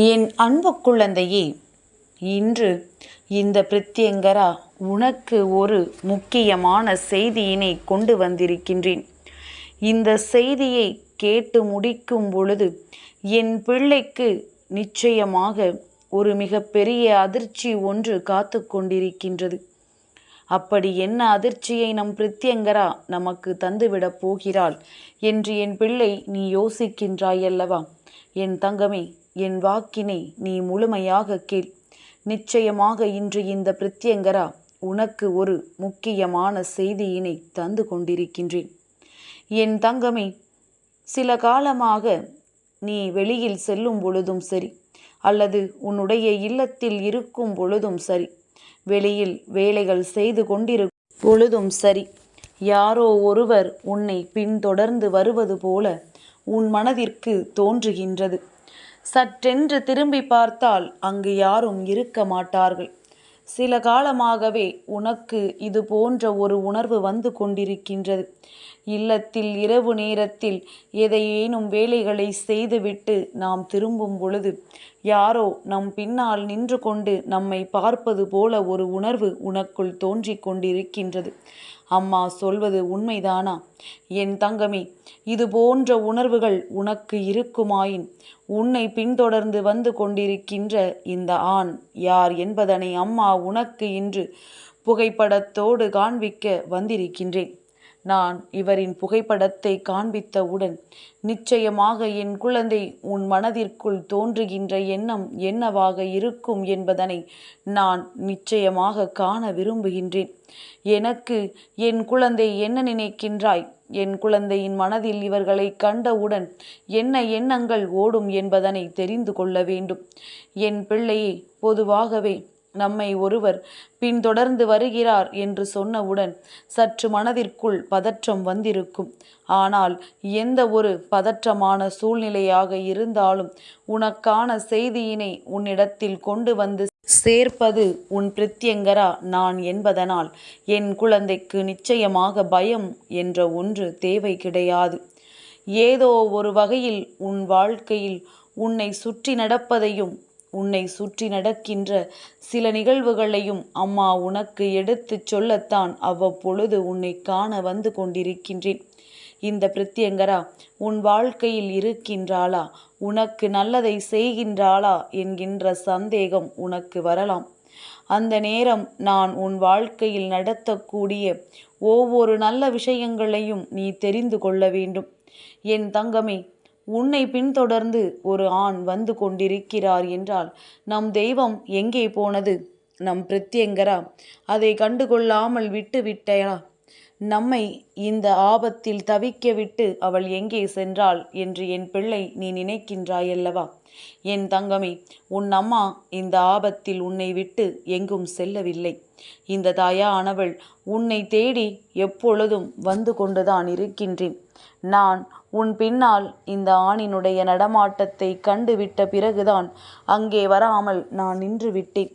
என் அன்பு குழந்தையே இன்று இந்த பிரித்யங்கரா உனக்கு ஒரு முக்கியமான செய்தியினை கொண்டு வந்திருக்கின்றேன். இந்த செய்தியை கேட்டு முடிக்கும் பொழுது என் பிள்ளைக்கு நிச்சயமாக ஒரு மிகப்பெரிய அதிர்ச்சி ஒன்று காத்து கொண்டிருக்கின்றது. அப்படி என்ன அதிர்ச்சியை நம் பிரித்யங்கரா நமக்கு தந்துவிடப் போகிறாள் என்று என் பிள்ளை நீ யோசிக்கின்றாய் அல்லவா என் தங்கமே என் வாக்கினை நீ முழுமையாக கேள். நிச்சயமாக இன்று இந்த பிரத்யங்கரா உனக்கு ஒரு முக்கியமான செய்தியினை தந்து கொண்டிருக்கின்றேன். என் தங்கமே சில காலமாக நீ வெளியில் செல்லும் பொழுதும் சரி அல்லது உன்னுடைய இல்லத்தில் இருக்கும் பொழுதும் சரி வெளியில் வேலைகள் செய்து கொண்டிருக்கும் பொழுதும் சரி யாரோ ஒருவர் உன்னை பின்தொடர்ந்து வருவது போல உன் மனதிற்கு தோன்றுகின்றது. சற்றென்று திரும்பி பார்த்தால் அங்கு யாரும் இருக்க மாட்டார்கள். சில காலமாகவே உனக்கு இது போன்ற ஒரு உணர்வு வந்து கொண்டிருக்கின்றது. இல்லத்தில் இரவு நேரத்தில் எதையேனும் வேலைகளை செய்துவிட்டு நாம் திரும்பும் பொழுது யாரோ நம் பின்னால் நின்று கொண்டு நம்மை பார்ப்பது போல ஒரு உணர்வு உனக்குள் தோன்றிக் கொண்டிருக்கின்றது. அம்மா சொல்வது உண்மைதானா? என் தங்கமே இது போன்ற உணர்வுகள் உனக்கு இருக்குமாயின்? உன்னை பின்தொடர்ந்து வந்து கொண்டிருக்கின்ற இந்த ஆண் யார் என்பதனை அம்மா உனக்கு இன்று புகைப்படத்தோடு காண்பிக்க வந்திருக்கின்றேன். நான் இவரின் புகைப்படத்தை காண்பித்தவுடன் நிச்சயமாக என் குழந்தை உன் மனதிற்குள் தோன்றுகின்ற எண்ணம் என்னவாக இருக்கும் என்பதனை நான் நிச்சயமாக காண விரும்புகின்றேன். எனக்கு என் குழந்தை என்ன நினைக்கின்றாய்? என் குழந்தையின் மனதில் இவர்களை கண்டவுடன் என்ன எண்ணங்கள் ஓடும் என்பதனை தெரிந்து கொள்ள வேண்டும். என் பிள்ளையே பொதுவாகவே நம்மை ஒருவர் பின்தொடர்ந்து வருகிறார் என்று சொன்னவுடன் சற்று மனதிற்குள் பதற்றம் வந்திருக்கும். ஆனால் எந்த ஒரு பதற்றமான சூழ்நிலையாக இருந்தாலும் உனக்கான செய்தியினை உன்னிடத்தில் கொண்டு வந்து சேர்ப்பது உன் பிரத்யங்கரா நான் என்பதனால் என் குழந்தைக்கு நிச்சயமாக பயம் என்ற ஒன்று தேவை கிடையாது. ஏதோ ஒரு வகையில் உன் வாழ்க்கையில் உன்னை சுற்றி நடப்பதையும் உன்னை சுற்றி நடக்கின்ற சில நிகழ்வுகளையும் அம்மா உனக்கு எடுத்துச் சொல்லத்தான் அவ்வப்பொழுது உன்னை காண வந்து கொண்டிருக்கின்றேன். இந்த பிரத்யங்கரா உன் வாழ்க்கையில் இருக்கின்றாளா? உனக்கு நல்லதை செய்கின்றாளா? என்கின்ற சந்தேகம் உனக்கு வரலாம். அந்த நேரம் நான் உன் வாழ்க்கையில் நடத்தக்கூடிய ஒவ்வொரு நல்ல விஷயங்களையும் நீ தெரிந்து கொள்ள வேண்டும். என் தங்கமே உன்னை பின்தொடர்ந்து ஒரு ஆண் வந்து கொண்டிருக்கிறார் என்றால் நம் தெய்வம் எங்கே போனது? நம் பிரத்யங்கரா? அதை கண்டுகொள்ளாமல் விட்டு விட்டயா? நம்மை இந்த ஆபத்தில் தவிக்க விட்டு அவள் எங்கே சென்றாள் என்று என் பிள்ளை நீ நினைக்கின்றாயல்லவா? என் தங்கமே உன் அம்மா இந்த ஆபத்தில் உன்னை விட்டு எங்கும் செல்லவில்லை. இந்த தாயானவள் உன்னை தேடி எப்பொழுதும் வந்து கொண்டுதான் இருக்கின்றேன். நான் உன் பின்னால் இந்த ஆணினுடைய நடமாட்டத்தை கண்டுவிட்ட பிறகுதான் அங்கே வராமல் நான் நின்று விட்டேன்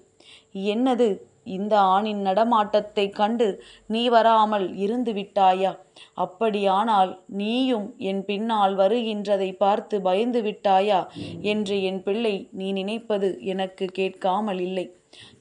என்னது? இந்த ஆணின் நடமாட்டத்தை கண்டு நீ வராமல் இருந்து விட்டாயா அப்படியானால் நீயும் என் பின்னால் வருகின்றதை பார்த்து பயந்து விட்டாயா என்று என் பிள்ளை நீ நினைப்பது எனக்கு கேட்காமல் இல்லை.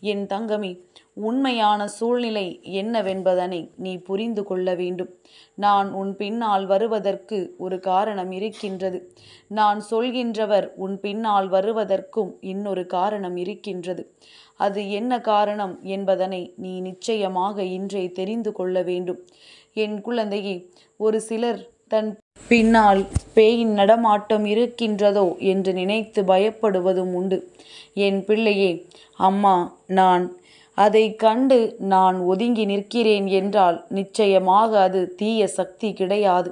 என் தங்கமே உண்மையான சூழ்நிலை என்னவென்பதனை நீ புரிந்து கொள்ள வேண்டும். நான் உன் பின்னால் வருவதற்கு ஒரு காரணம் இருக்கின்றது. நான் சொல்கின்றவர் உன் பின்னால் வருவதற்கும் இன்னொரு காரணம் இருக்கின்றது. அது என்ன காரணம் என்பதனை நீ நிச்சயமாக இன்றே தெரிந்து கொள்ள வேண்டும். என் குழந்தையை ஒரு சிலர் தன் பின்னால் பேயின் நடமாட்டம் இருக்கின்றதோ என்று நினைத்து பயப்படுவதும் உண்டு. என் பிள்ளையே அம்மா நான் அதை கண்டு நான் ஒதுங்கி நிற்கிறேன் என்றால் நிச்சயமாக அது தீய சக்தி கிடையாது.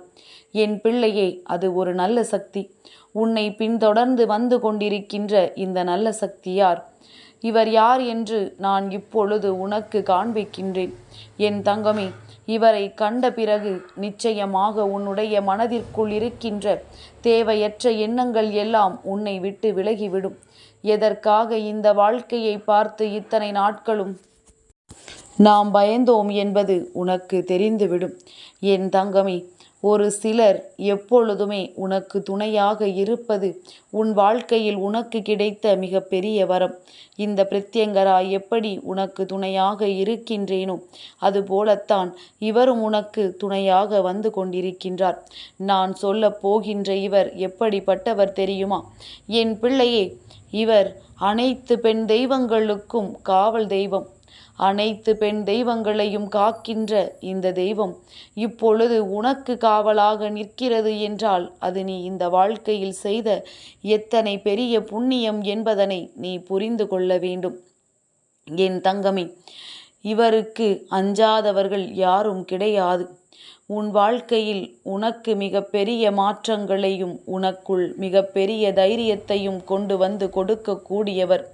என் பிள்ளையே அது ஒரு நல்ல சக்தி. உன்னை பின்தொடர்ந்து வந்து கொண்டிருக்கின்ற இந்த நல்ல சக்தி யார்? இவர் யார் என்று நான் இப்பொழுது உனக்கு காண்பிக்கின்றேன். என் தங்கமே இவரை கண்ட பிறகு நிச்சயமாக உன்னுடைய மனதிற்குள் இருக்கின்ற தேவையற்ற எண்ணங்கள் எல்லாம் உன்னை விட்டு விலகிவிடும். எதற்காக இந்த வாழ்க்கையை பார்த்து இத்தனை நாட்களும் நாம் பயந்தோம் என்பது உனக்கு தெரிந்துவிடும். என் தங்கமே ஒரு சிலர் எப்பொழுதுமே உனக்கு துணையாக இருப்பது உன் வாழ்க்கையில் உனக்கு கிடைத்த மிகப்பெரிய வரம். இந்த பிரத்யங்கரா எப்படி உனக்கு துணையாக இருக்கின்றேனோ அதுபோலத்தான் இவரும் உனக்கு துணையாக வந்து கொண்டிருக்கின்றார். நான் சொல்ல போகின்ற இவர் எப்படிப்பட்டவர் தெரியுமா? என் பிள்ளையே இவர் அனைத்து பெண் தெய்வங்களுக்கும் காவல் தெய்வம். அனைத்து பெண் தெய்வங்களையும் காக்கின்ற இந்த தெய்வம் இப்பொழுது உனக்கு காவலாக நிற்கிறது என்றால் அது நீ இந்த வாழ்க்கையில் செய்த எத்தனை பெரிய புண்ணியம் என்பதனை நீ புரிந்து கொள்ள வேண்டும். என் தங்கமே இவருக்கு அஞ்சாதவர்கள் யாரும் கிடையாது. உன் வாழ்க்கையில் உனக்கு மிக பெரிய மாற்றங்களையும் உனக்குள் மிக பெரிய தைரியத்தையும் கொண்டு வந்து கொடுக்கக்கூடியவர்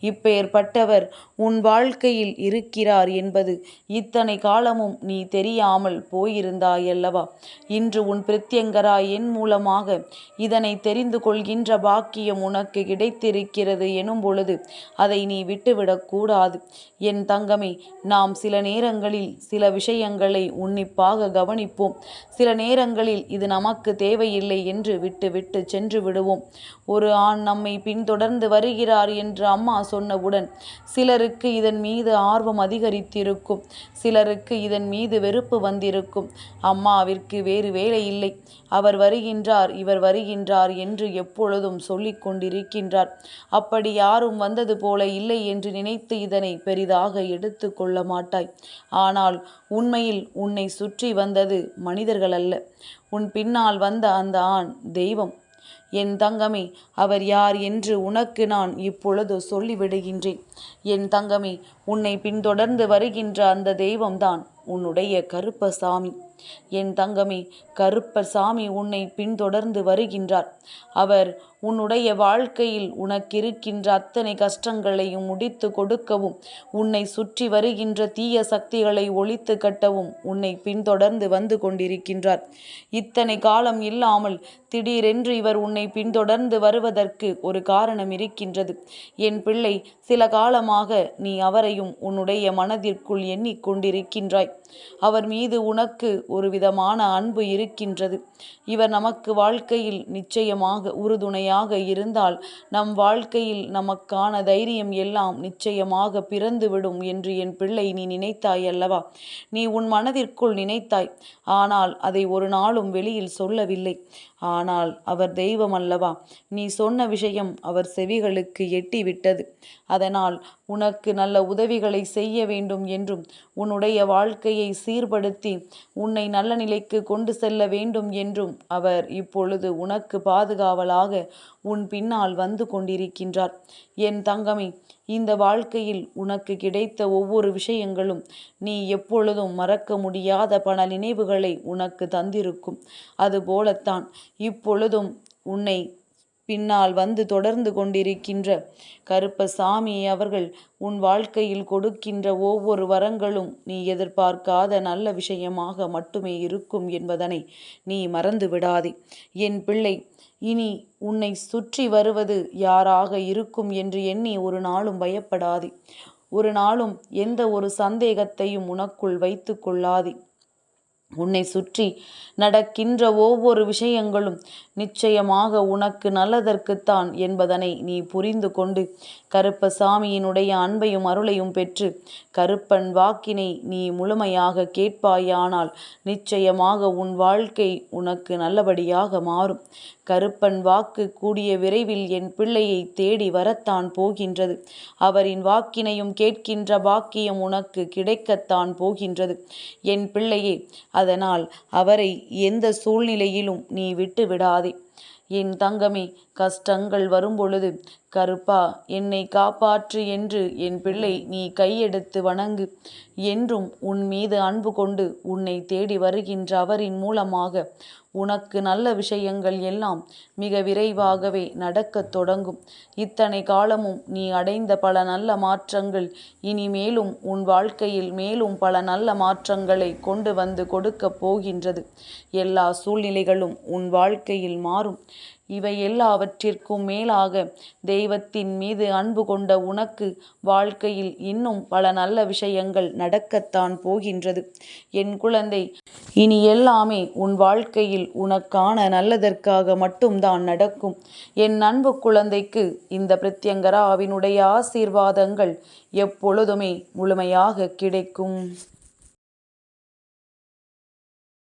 இப்பேற்பட்டவர் உன் வாழ்க்கையில் இருக்கிறார் என்பது இத்தனை காலமும் நீ தெரியாமல் போயிருந்தாயல்லவா? இன்று உன் பிரத்யங்கரா என் மூலமாக இதனை தெரிந்து கொள்கின்ற பாக்கியம் உனக்கு கிடைத்திருக்கிறது எனும் பொழுது அதை நீ விட்டுவிடக்கூடாது என் தங்கமே நாம் சில நேரங்களில் சில விஷயங்களை உன்னிப்பாக கவனிப்போம். சில நேரங்களில் இது நமக்கு தேவையில்லை என்று விட்டு விட்டு சென்று விடுவோம். ஒரு ஆண் நம்மை பின்தொடர்ந்து வருகிறார் என்று அம்மா சொன்னவுடன் சிலருக்கு இதன் மீது ஆர்வம் அதிகரித்திருக்கும் சிலருக்கு இதன் மீது வெறுப்பு வந்திருக்கும். அம்மாவிற்கு வேறு வேலை இல்லை. அவர் வருகின்றார் இவர் வருகின்றார் என்று எப்பொழுதும் சொல்லிக் கொண்டிருக்கின்றார். அப்படி யாரும் வந்தது போல இல்லை என்று நினைத்து இதனை பெரிதாக எடுத்து கொள்ள மாட்டாய். ஆனால் உண்மையில் உன்னை சுற்றி வந்தது மனிதர்கள் அல்ல உன் பின்னால் வந்த அந்த ஆண் தெய்வம். என் தங்கமே அவர் யார் என்று உனக்கு நான் இப்பொழுது சொல்லிவிடுகின்றேன். என் தங்கமே உன்னை பின்தொடர்ந்து வருகின்ற அந்த தெய்வம்தான் உன்னுடைய கருப்பசாமி. என் தங்கமே கருப்பசாமி உன்னை பின்தொடர்ந்து வருகின்றார். அவர் உன்னுடைய வாழ்க்கையில் உனக்கிருக்கின்ற அத்தனை கஷ்டங்களையும் முடித்து கொடுக்கவும் உன்னை சுற்றி வருகின்ற தீய சக்திகளை ஒழித்து கட்டவும் உன்னை பின்தொடர்ந்து வந்து கொண்டிருக்கின்றார். இத்தனை காலம் இல்லாமல் திடீரென்று இவர் உன்னை பின்தொடர்ந்து வருவதற்கு ஒரு காரணம் இருக்கின்றது. என் பிள்ளை சில காலமாக நீ அவரையும் உன்னுடைய மனதிற்குள் எண்ணிக்கொண்டிருக்கின்றாய் அவர் மீது உனக்கு ஒரு விதமான அன்பு இருக்கின்றது. இவர் நமக்கு வாழ்க்கையில் நிச்சயமாக உறுதுணையாக இருந்தால் நம் வாழ்க்கையில் நமக்கான தைரியம் எல்லாம் நிச்சயமாக பிறந்துவிடும் என்று என் பிள்ளை நீ நினைத்தாய் அல்லவா? நீ உன் மனதிற்குள் நினைத்தாய். ஆனால் அதை ஒரு நாளும் வெளியில் சொல்லவில்லை. ஆனால் அவர் தெய்வம் அல்லவா? நீ சொன்ன விஷயம் அவர் செவிகளுக்கு எட்டிவிட்டது. அதனால் உனக்கு நல்ல உதவிகளை செய்ய வேண்டும் என்றும் உன்னுடைய வாழ்க்கையை சீர்படுத்தி உன்னை நல்ல நிலைக்கு கொண்டு செல்ல வேண்டும் என்றும் அவர் இப்பொழுது உனக்கு பாதுகாவலாக உன் பின்னால் வந்து கொண்டிருக்கின்றார். என் தங்கமே இந்த வாழ்க்கையில் உனக்கு கிடைத்த ஒவ்வொரு விஷயங்களும் நீ எப்பொழுதும் மறக்க முடியாத பல நினைவுகளை உனக்கு தந்திருக்கும். அதுபோலத்தான் இப்பொழுதும் உன்னை பின்னால் வந்து தொடர்ந்து கொண்டிருக்கின்ற கருப்பசாமி அவர்கள் உன் வாழ்க்கையில் கொடுக்கின்ற ஒவ்வொரு வரங்களும் நீ எதிர்பார்க்காத நல்ல விஷயமாக மட்டுமே இருக்கும் என்பதனை நீ மறந்து விடாதே. என் பிள்ளை இனி உன்னை சுற்றி வருவது யாராக இருக்கும் என்று எண்ணி ஒரு நாளும் பயப்படாதே. ஒரு நாளும் எந்த ஒரு சந்தேகத்தையும் உனக்குள் வைத்து கொள்ளாதே. உன்னை சுற்றி நடக்கின்ற ஒவ்வொரு விஷயங்களும் நிச்சயமாக உனக்கு நல்லதற்குத்தான் என்பதனை நீ புரிந்து கொண்டு கருப்பசாமியினுடைய அன்பையும் அருளையும் பெற்று கருப்பன் வாக்கினை நீ முழுமையாக கேட்பாயானால் நிச்சயமாக உன் வாழ்க்கை உனக்கு நல்லபடியாக மாறும். கருப்பன் வாக்கு கூடிய விரைவில் என் பிள்ளையை தேடி வரத்தான் போகின்றது. அவரின் வாக்கினையும் கேட்கின்ற பாக்கியம் உனக்கு கிடைக்கத்தான் போகின்றது. என் பிள்ளையே அதனால் அவரை எந்த சூழ்நிலையிலும் நீ விட்டு விடாதே. என் தங்கமே கஷ்டங்கள் வரும்பொழுது கருப்பா என்னை காப்பாற்று என்று என் பிள்ளை நீ கையெடுத்து வணங்கு என்றும் உன் மீது அன்பு கொண்டு உன்னை தேடி வருகின்ற அவரின் மூலமாக உனக்கு நல்ல விஷயங்கள் எல்லாம் மிக விரைவாகவே நடக்கத் தொடங்கும். இத்தனை காலமும் நீ அடைந்த பல நல்ல மாற்றங்கள் இனிமேலும் உன் வாழ்க்கையில் மேலும் பல நல்ல மாற்றங்களை கொண்டு வந்து கொடுக்கப் போகின்றது. எல்லா சூழ்நிலைகளும் உன் வாழ்க்கையில் மாறும். இவை எல்லாவற்றிற்கும் மேலாக தெய்வத்தின் மீது அன்பு கொண்ட உனக்கு வாழ்க்கையில் இன்னும் பல நல்ல விஷயங்கள் நடக்கத்தான் போகின்றது. என் குழந்தை இனி எல்லாமே உன் வாழ்க்கையில் உனக்கான நல்லதற்காக மட்டும்தான் நடக்கும். என் அன்பு குழந்தைக்கு இந்த பிரத்யங்கராவினுடைய ஆசீர்வாதங்கள் எப்பொழுதுமே முழுமையாக கிடைக்கும்.